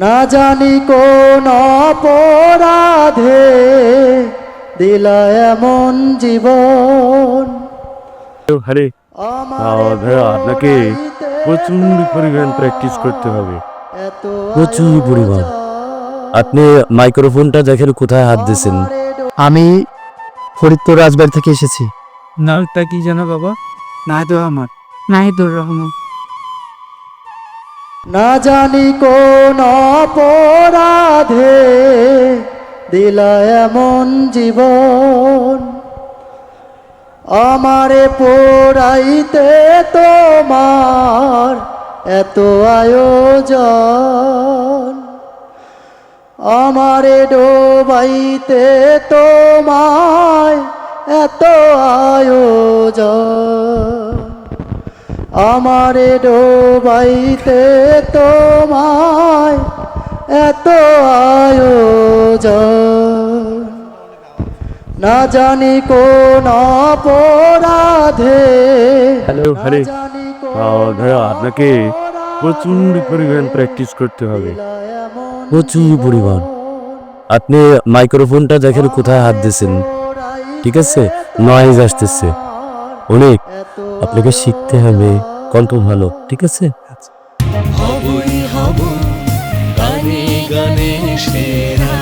না জানি কোন অপরাধে দিলা এমন জীবন। আরে আপনাকে প্রচুর পরিমাণ প্র্যাকটিস করতে হবে। প্রচুর পরিমাণ। আপনি মাইক্রোফোনটা দেখেন কোথায় হাত দিয়েছেন। আমি ফরিদপুর রাজবাড়ি থেকে এসেছি। নামটা কি জানো বাবা? নাহিদুর রহমান নাহিদুর রহমান। না জানি কোন অপরাধে দিলা এমন জীবন। আমারে পোড়াইতে তোমার এত আয়োজন। আমারে ডোবাইতে তোমায় এত আয়োজন। আমারে ডোবাইতে তোমায় এত আয়োজন। না জানি কোন অপরাধে হ্যালো হ্যালো। কোন আহ, ভাইয়া, আপনাকে প্রচুর পরিমাণ প্র্যাকটিস করতে হবে। প্রচুর পরিমাণ। আপনি মাইক্রোফোনটা দেখেন কোথায় হাত দিয়েছেন। ঠিক আছে? নয়েজ আসতেছে। অনেক। আপনাকে শিখতে হবে। কণ্ঠ ভালো। ঠিক আছে? হবই হব গানে গানে সেরা।